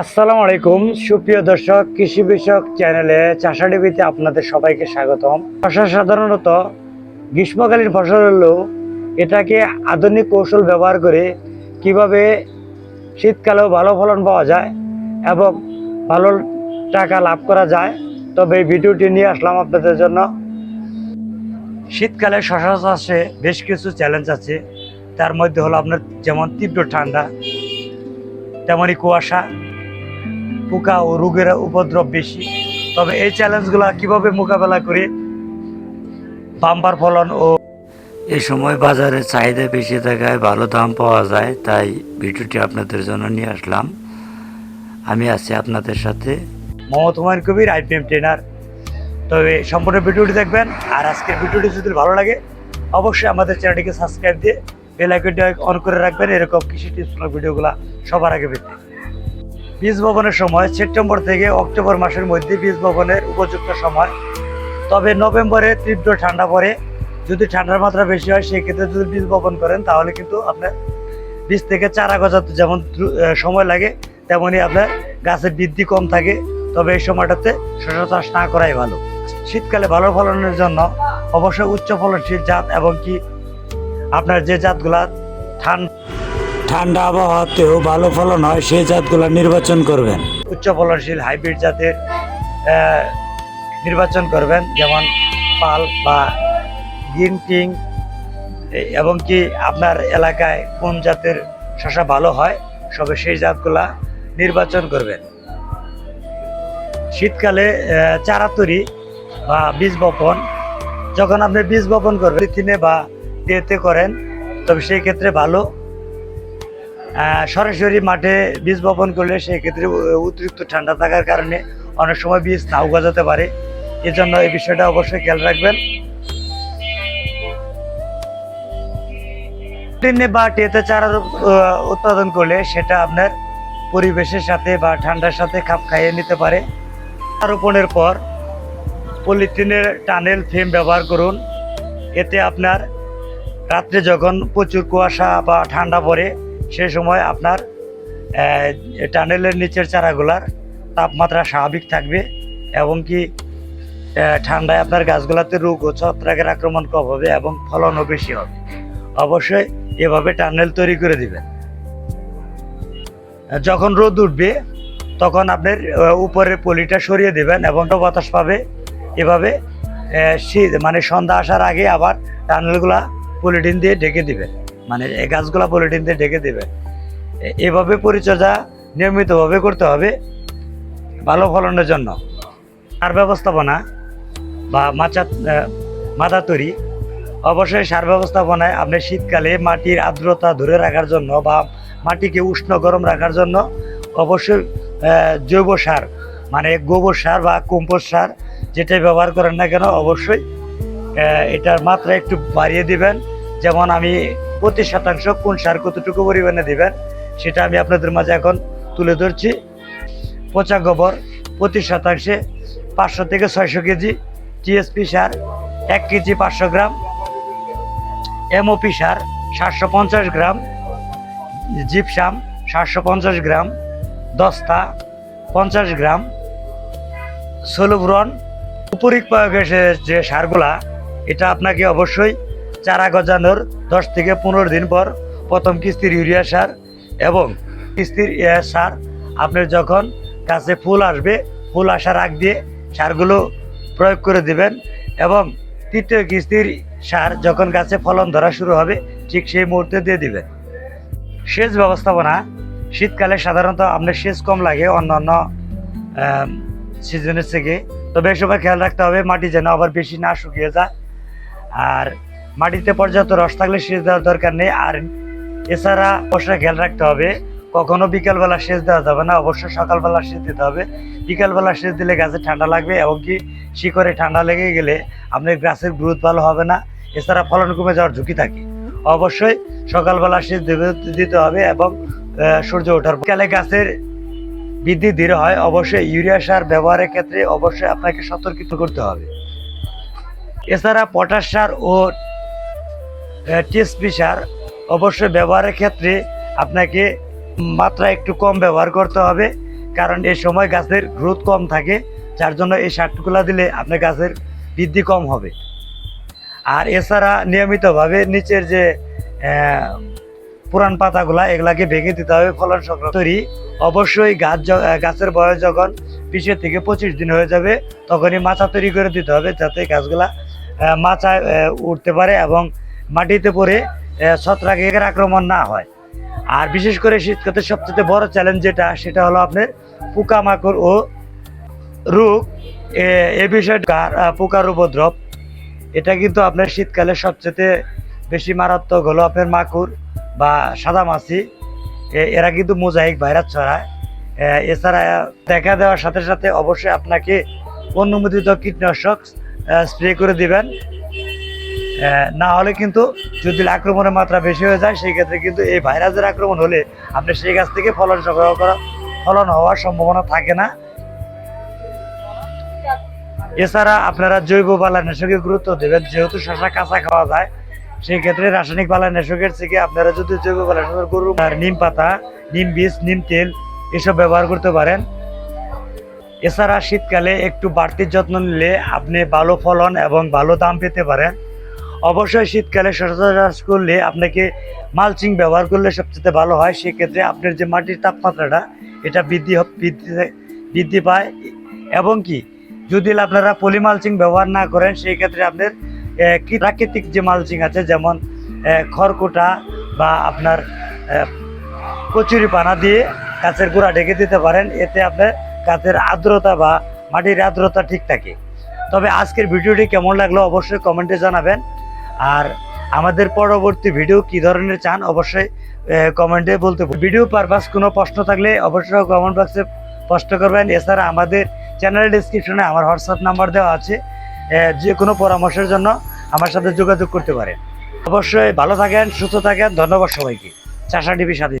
আসসালামু আলাইকুম। সুপ্রিয় দর্শক, কৃষি বিষয়ক চ্যানেলে চাষা টিভিতে আপনাদের সবাইকে স্বাগতম। ফসল সাধারণত গ্রীষ্মকালীন ফসল হলেও এটাকে আধুনিক কৌশল ব্যবহার করে কীভাবে শীতকালেও ভালো ফলন পাওয়া যায় এবং ভালো টাকা লাভ করা যায়, তবে এই ভিডিওটি নিয়ে আসলাম আপনাদের জন্য। শীতকালে শশা চাষে বেশ কিছু চ্যালেঞ্জ আছে। তার মধ্যে হলো আপনার যেমন তীব্র ঠান্ডা, তেমনই কুয়াশা পোকা ও রোগের উপদ্রব বেশি। তবে এই চ্যালেঞ্জগুলো কীভাবে মোকাবেলা করে? বাম্পার ফলন ও এই সময় বাজারে চাহিদা বেশি থাকায় ভালো দাম পাওয়া যায় তাই ভিডিওটি আপনাদের জন্য নিয়ে আসলাম। আমি আছি আপনাদের সাথে। মোহাম্মদ হুমায়ুন কবির আইপিএম ট্রেনার তবে সম্পূর্ণ ভিডিওটি দেখবেন আর আজকের ভিডিওটি যদি ভালো লাগে অবশ্যই আমাদের চ্যানেলটিকে সাবস্ক্রাইব দিয়ে বেল আইকনটি অন করে রাখবেন। এরকম কৃষি টিপস ভিডিওগুলো সবার আগে পেতে। বীজ বপনের সময়, সেপ্টেম্বর থেকে অক্টোবর মাসের মধ্যে বীজ বপনের উপযুক্ত সময়। তবে নভেম্বরে তীব্র ঠান্ডা পড়ে। যদি ঠান্ডার মাত্রা বেশি হয়, সেক্ষেত্রে যদি বীজ বপন করেন, তাহলে কিন্তু আপনার বীজ থেকে চারা গজাতে যেমন সময় লাগে তেমনই আপনার গাছের বৃদ্ধি কম থাকে। তবে এই সময়টাতে শস্য চাষ না করাই ভালো। শীতকালে ভালো ফলনের জন্য অবশ্যই উচ্চ ফলনশীল জাত এবং কি আপনার যে জাতগুলা ঠান্ডা ঠান্ডা আবহাওয়াতেও ভালো ফলন হয়, সেই জাতগুলো নির্বাচন করবেন। উচ্চ ফলনশীল হাইব্রিড জাতের নির্বাচন করবেন, যেমন পাল বা গ্রিন কিং এবং কি আপনার এলাকায় কোন জাতের শশা ভালো হয়, সবে সেই জাতগুলা নির্বাচন করবেন। শীতকালে চারা তৈরি বা বীজ বপন, যখন আপনি বীজ বপন করবেন, তিনে বা টেতে করেন, তবে সেই ক্ষেত্রে ভালো সরাসরি মাঠে বীজ বপন করলে সেক্ষেত্রে অতিরিক্ত ঠান্ডা থাকার কারণে অনেক সময় বীজ নাও গজাতে পারে। এজন্য এই বিষয়টা অবশ্যই খেয়াল রাখবেন। বা টেতে চারা উৎপাদন করলে সেটা আপনার পরিবেশের সাথে বা ঠান্ডার সাথে খাপ খাইয়ে নিতে পারে। রোপণের পর পলিথিনের টানেল, ফ্রেম ব্যবহার করুন। এতে আপনার রাত্রে যখন প্রচুর কুয়াশা বা ঠান্ডা পড়ে সে সময় আপনার টানেলের নিচের চারাগুলার তাপমাত্রা স্বাভাবিক থাকবে এবং কি ঠান্ডায় আপনার গাছগুলোতে রোগ ও ছত্রাকের আক্রমণ কম হবে এবং ফলনও বেশি হবে। অবশ্যই এভাবে টানেল তৈরি করে দিবেন। যখন রোদ উঠবে, তখন আপনার উপরের পলিটা সরিয়ে দেবেন এবং বাতাস পাবে। এভাবে শীত মানে সন্ধ্যা আসার আগে আবার টানেলগুলা পলিটিন দিয়ে ঢেকে দিবেন। মানে এই গাছগুলা পলিটিন দিয়ে ঢেকে দিবেন এ- এভাবে পরিচর্যা নিয়মিতভাবে করতে হবে ভালো ফলনের জন্য। সার ব্যবস্থাপনা বা মাচা মাদা তৈরি। অবশ্যই সার ব্যবস্থাপনায় আপনি শীতকালে মাটির আর্দ্রতা ধরে রাখার জন্য বা মাটিকে উষ্ণ গরম রাখার জন্য অবশ্যই জৈব সার মানে গোবর সার বা কম্পোস্ট সার যেটাই ব্যবহার করেন না কেন অবশ্যই এটার মাত্রা একটু বাড়িয়ে দিবেন। যেমন আমি প্রতি শতাংশ কোন সার কতটুকু পরিমাণে দেবেন, সেটা আমি আপনাদের মাঝে এখন তুলে ধরছি। পচা গোবর প্রতি শতাংশে পাঁচশো থেকে ছয়শো কেজি, টিএসপি সার এক কেজি পাঁচশো গ্রাম, এমওপি সার সাতশো পঞ্চাশ গ্রাম, জিপসাম সাতশো পঞ্চাশ গ্রাম, দস্তা পঞ্চাশ গ্রাম সোলুব্রন উপরিক প্রয়োগের যে সারগুলা, এটা আপনাকে অবশ্যই চারা গজানোর দশ থেকে পনেরো দিন পর প্রথম কিস্তির ইউরিয়া সার এবং কিস্তির সার আপনার যখন গাছে ফুল আসবে, ফুল আসার আগ দিয়ে সারগুলো প্রয়োগ করে দিবেন এবং তৃতীয় কিস্তির সার যখন গাছে ফলন ধরা শুরু হবে, ঠিক সেই মুহূর্তে দিয়ে দিবেন। সেচ ব্যবস্থাপনা, শীতকালে সাধারণত আপনার সেচ কম লাগে অন্যান্য সিজনের থেকে। তবে এই সময় খেয়াল রাখতে হবে, মাটি যেন আবার বেশি না শুকিয়ে যায়। আর মাটিতে পর্যাপ্ত রস থাকলে সেচ দেওয়ার দরকার নেই। আর এছাড়া অবশ্যই খেয়াল রাখতে হবে। কখনো বিকালবেলা সেচ দেওয়া যাবে না। অবশ্যই সকালবেলা সেচ দিতে হবে। বিকালবেলা সেচ দিলে গাছে ঠান্ডা লাগবে এবং কি শিকড়ে ঠান্ডা লেগে গেলে আপনার গাছের গ্রোথ ভালো হবে না। এছাড়া ফলন কমে যাওয়ার ঝুঁকি থাকে। অবশ্যই সকালবেলা সেচ দিতে হবে এবং সূর্য ওঠার বিকালে গাছের বৃদ্ধি ধীর হয়। অবশ্যই ইউরিয়া সার ব্যবহারের ক্ষেত্রে অবশ্যই আপনাকে সতর্কিত করতে হবে। এছাড়া পটাশ সার ও টিএসপি সার অবশ্যই ব্যবহারের ক্ষেত্রে আপনাকে মাত্রা একটু কম ব্যবহার করতে হবে, কারণ এই সময় গাছের গ্রোথ কম থাকে, যার জন্য এই সারগুলা দিলে আপনার গাছের বৃদ্ধি কম হবে। আর এছাড়া নিয়মিতভাবে নিচের যে পুরান পাতাগুলা, এগুলাকে ভেঙে দিতে হবে, ফলন সংগ্রহ তৈরি অবশ্যই গাছ গাছের বয়স যখন বিশের থেকে পঁচিশ দিন হয়ে যাবে, তখনই মাচা তৈরি করে দিতে হবে, যাতে গাছগুলা মাচায় উঠতে পারে এবং মাটিতে পড়ে ছত্রাকের আক্রমণ না হয়। আর বিশেষ করে শীতকালে সবচেয়ে বড় চ্যালেঞ্জ যেটা সেটা হলো আপনার পোকামাকড় ও রোগ। এ- আহ, পোকার উপদ্রব। এটা কিন্তু আপনার শীতকালে সবচেয়ে বেশি মারাত্মক হলো আপনার মাকুর বা সাদা মাছি। এরা কিন্তু মোজাইক ভাইরাস ছড়ায়। এছাড়া দেখা দেওয়ার সাথে সাথে অবশ্যই আপনাকে অনুমোদিত কীটনাশক স্প্রে করে দিবেন। না হলে কিন্তু যদি আক্রমণের মাত্রা বেশি হয়ে যায় সেই ক্ষেত্রে কিন্তু এই ভাইরাসের আক্রমণ হলে আপনি সেই গাছ থেকে ফলন সংগ্রহ করা, ফলন হওয়ার সম্ভাবনা থাকে না। এছাড়া আপনারা জৈব বালানাশকের গুরুত্ব দেবেন, যেহেতু শশা কাঁচা খাওয়া যায় সেই ক্ষেত্রে রাসায়নিক বালানাশকের থেকে আপনারা যদি জৈব বালানাশকের গরু আর নিম পাতা, নিম বীজ, নিম তেল এসব ব্যবহার করতে পারেন। এছাড়া শীতকালে একটু বাড়তি যত্ন নিলে আপনি ভালো ফলন এবং ভালো দাম পেতে পারেন। অবশ্যই শীতকালে শশা চাষ করলে আপনাকে মালচিং ব্যবহার করলে সবচেয়ে ভালো হয়। সেক্ষেত্রে আপনার যে মাটির তাপমাত্রাটা, এটা বৃদ্ধি বৃদ্ধি বৃদ্ধি পায়। এবং কি, যদি আপনারা পলি মালচিং ব্যবহার না করেন সেই ক্ষেত্রে আপনার প্রাকৃতিক যে মালচিং আছে, যেমন খড়কুটা বা আপনার কচুরি পানা দিয়ে গাছের গোড়া ঢেকে দিতে পারেন। এতে আপনার গাছের আর্দ্রতা বা মাটির আর্দ্রতা ঠিক থাকে। তবে আজকের ভিডিওটি কেমন লাগল অবশ্যই কমেন্টে জানাবেন। আর আমাদের পরবর্তী ভিডিও কি ধরনের চান, অবশ্যই কমেন্টে বলতে ভিডিও পারপাস কোনো প্রশ্ন থাকলে অবশ্যই কমেন্ট বক্সে প্রশ্ন করবেন। এছাড়া আমাদের চ্যানেল ডিসক্রিপশনে আমার হোয়াটসঅ্যাপ নাম্বার দেওয়া আছে। যে কোনো পরামর্শের জন্য আমার সাথে যোগাযোগ করতে পারেন। অবশ্যই ভালো থাকেন, সুস্থ থাকেন। ধন্যবাদ সবাইকে। চাষা টিভির সাথে